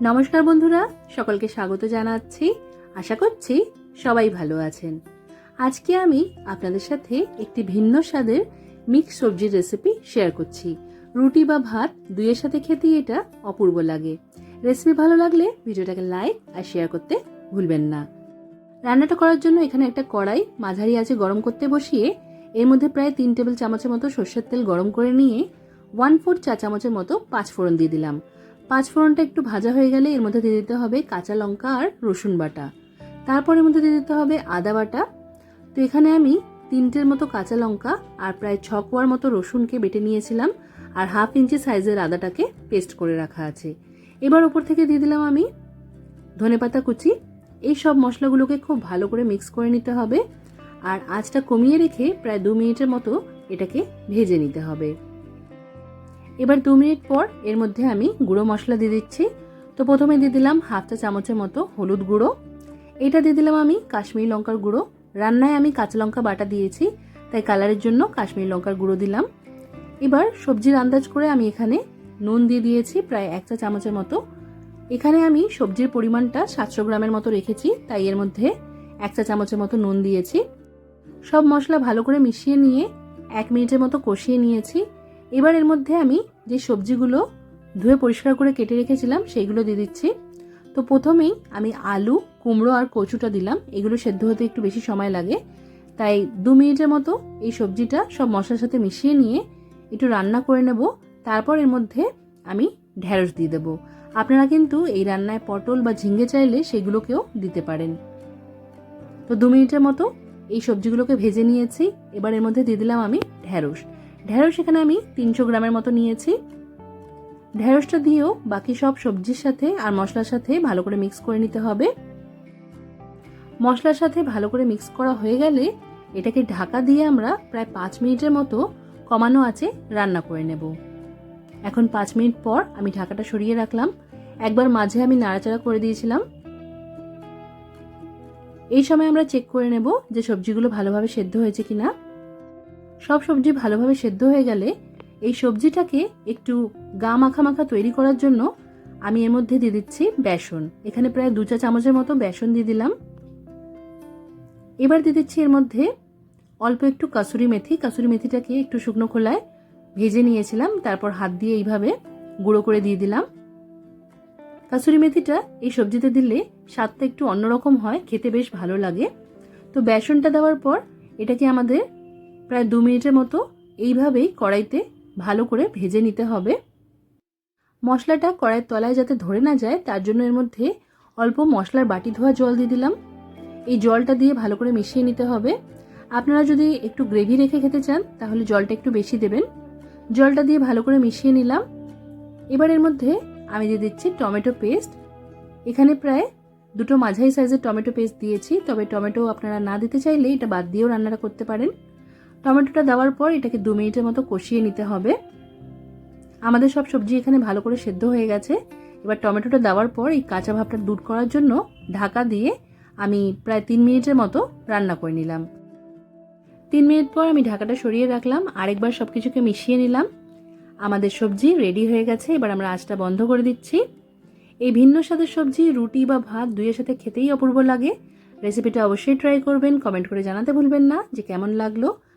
নমস্কার বন্ধুরা, সকলকে স্বাগত জানাচ্ছি। আশা করছি সবাই ভালো আছেন। আজকে আমি আপনাদের সাথে একটি ভিন্ন স্বাদের মিক্স সবজির রেসিপি শেয়ার করছি। রুটি বা ভাত দুইয়ের সাথে খেতেই এটা অপূর্ব লাগে। রেসিপি ভালো লাগলে ভিডিওটাকে লাইক আর শেয়ার করতে ভুলবেন না। রান্নাটা করার জন্য এখানে একটা কড়াই, মাঝারি আছে গরম করতে বসিয়ে এর মধ্যে প্রায় তিন টেবিল চামচের মতো সর্ষের তেল গরম করে নিয়ে ওয়ান ফোর চা চামচের মতো পাঁচ ফোড়ন দিয়ে দিলাম। পাঁচ ফোড়নটা একটু ভাজা হয়ে গেলে এর মধ্যে দিয়ে দিতে হবে কাঁচা লঙ্কা আর রসুন বাটা। তারপর এর মধ্যে দিয়ে দিতে হবে আদা বাটা। তো এখানে আমি তিনটের মতো কাঁচা লঙ্কা আর প্রায় ছ কোয়ার মতো রসুনকে বেটে নিয়েছিলাম আর হাফ ইঞ্চি সাইজের আদাটাকে পেস্ট করে রাখা আছে। এবার ওপর থেকে দিয়ে দিলাম আমি ধনেপাতা কুচি। এই সব মশলাগুলোকে খুব ভালো করে মিক্স করে নিতে হবে। আর আঁচটা কমিয়ে রেখে প্রায় দু মিনিটের মতো এটাকে ভেজে নিতে হবে। এবার দু মিনিট পর এর মধ্যে আমি গুঁড়ো মশলা দিয়ে দিচ্ছি। তো প্রথমে দিয়ে দিলাম হাফ চা চামচের মতো হলুদ গুঁড়ো। এটা দিয়ে দিলাম আমি কাশ্মীরি লঙ্কার গুঁড়ো। রান্নায় আমি কাঁচা লঙ্কা বাটা দিয়েছি, তাই কালারের জন্য কাশ্মীরি লঙ্কার গুঁড়ো দিলাম। এবার সবজির আন্দাজ করে আমি এখানে নুন দিয়ে দিয়েছি প্রায় এক চা চামচের মতো। এখানে আমি সবজির পরিমাণটা সাতশো গ্রামের মতো রেখেছি, তাই এর মধ্যে এক চা চামচের মতো নুন দিয়েছি। সব মশলা ভালো করে মিশিয়ে নিয়ে এক মিনিটের মতো কষিয়ে নিয়েছি। এবার এর মধ্যে আমি যে সবজিগুলো ধুয়ে পরিষ্কার করে কেটে রেখেছিলাম, সেইগুলো দিয়ে দিচ্ছি। তো প্রথমেই আমি আলু, কুমড়ো আর কচুটা দিলাম। এগুলো সেদ্ধ হতে একটু বেশি সময় লাগে। তাই দু মিনিটের মতো এই সবজিটা সব মশলার সাথে মিশিয়ে নিয়ে একটু রান্না করে নেব। তারপর এর মধ্যে আমি ঢ্যাঁড়স দিয়ে দেবো। আপনারা কিন্তু এই রান্নায় পটল বা ঝিঙ্গে চাইলে সেগুলোকেও দিতে পারেন। তো দু মিনিটের মতো এই সবজিগুলোকে ভেজে নিয়েছি। এবার এর মধ্যে দিয়ে দিলাম আমি ঢ্যাঁড়স ঢ্যাঁড়স এখানে আমি তিনশো গ্রামের মতো নিয়েছি। ঢ্যাঁড়সটা দিয়েও বাকি সব সবজির সাথে আর মশলার সাথে ভালো করে মিক্স করে নিতে হবে। মশলার সাথে ভালো করে মিক্স করা হয়ে গেলে এটাকে ঢাকা দিয়ে আমরা প্রায় পাঁচ মিনিটের মতো কমানো আছে রান্না করে নেব। এখন পাঁচ মিনিট পর আমি ঢাকাটা সরিয়ে রাখলাম। একবার মাঝে আমি নাড়াচাড়া করে দিয়েছিলাম। এই সময় আমরা চেক করে নেব যে সবজিগুলো ভালোভাবে সেদ্ধ হয়েছে কিনা। সব সবজি ভালোভাবে সেদ্ধ হয়ে গেলে এই সবজিটাকে একটু গা মাখা মাখা তৈরি করার জন্য আমি এর মধ্যে দিয়ে দিচ্ছি বেসন। এখানে প্রায় দু চা চামচের মতো বেসন দিয়ে দিলাম। এবার দিয়ে দিচ্ছি এর মধ্যে অল্প একটু কাসুরি মেথি। কাসুরি মেথিটাকে একটু শুকনো খোলায় ভেজে নিয়েছিলাম। তারপর হাত দিয়ে এইভাবে গুঁড়ো করে দিয়ে দিলাম। কাসুরি মেথিটা এই সবজিতে দিলে স্বাদটা একটু অন্যরকম হয়, খেতে বেশ ভালো লাগে। তো বেসনটা দেওয়ার পর এটাকে আমাদের প্রায় দু মিনিটের মতো এইভাবেই কড়াইতে ভালো করে ভেজে নিতে হবে। মশলাটা কড়াইয়ের তলায় যাতে ধরে না যায়, তার জন্য এর মধ্যে অল্প মশলার বাটি ধোয়া জল দিয়ে দিলাম। এই জলটা দিয়ে ভালো করে মিশিয়ে নিতে হবে। আপনারা যদি একটু গ্রেভি রেখে খেতে চান, তাহলে জলটা একটু বেশি দেবেন। জলটা দিয়ে ভালো করে মিশিয়ে নিলাম। এবার এর মধ্যে আমি দিয়ে দিচ্ছি টমেটো পেস্ট। এখানে প্রায় দুটো মাঝারি সাইজের টমেটো পেস্ট দিয়েছি, তবে টমেটো আপনারা না দিতে চাইলে এটা বাদ দিয়েও রান্নাটা করতে পারেন। টমেটোটা দেওয়ার পর এটাকে দু মিনিটের মতো কষিয়ে নিতে হবে। আমাদের সব সবজি এখানে ভালো করে সেদ্ধ হয়ে গেছে। এবার টমেটোটা দেওয়ার পর এই কাঁচা ভাবটা দূর করার জন্য ঢাকা দিয়ে আমি প্রায় তিন মিনিটের মতো রান্না করে নিলাম। তিন মিনিট পর আমি ঢাকাটা সরিয়ে রাখলাম। আরেকবার সব কিছুকে মিশিয়ে নিলাম। আমাদের সবজি রেডি হয়ে গেছে। এবার আমরা আঁচটা বন্ধ করে দিচ্ছি। এই ভিন্ন স্বাদের সবজি রুটি বা ভাত দুইয়ের সাথে খেতেই অপূর্ব লাগে। রেসিপিটা অবশ্যই ট্রাই করবেন, কমেন্ট করে জানাতে ভুলবেন না যে কেমন লাগল।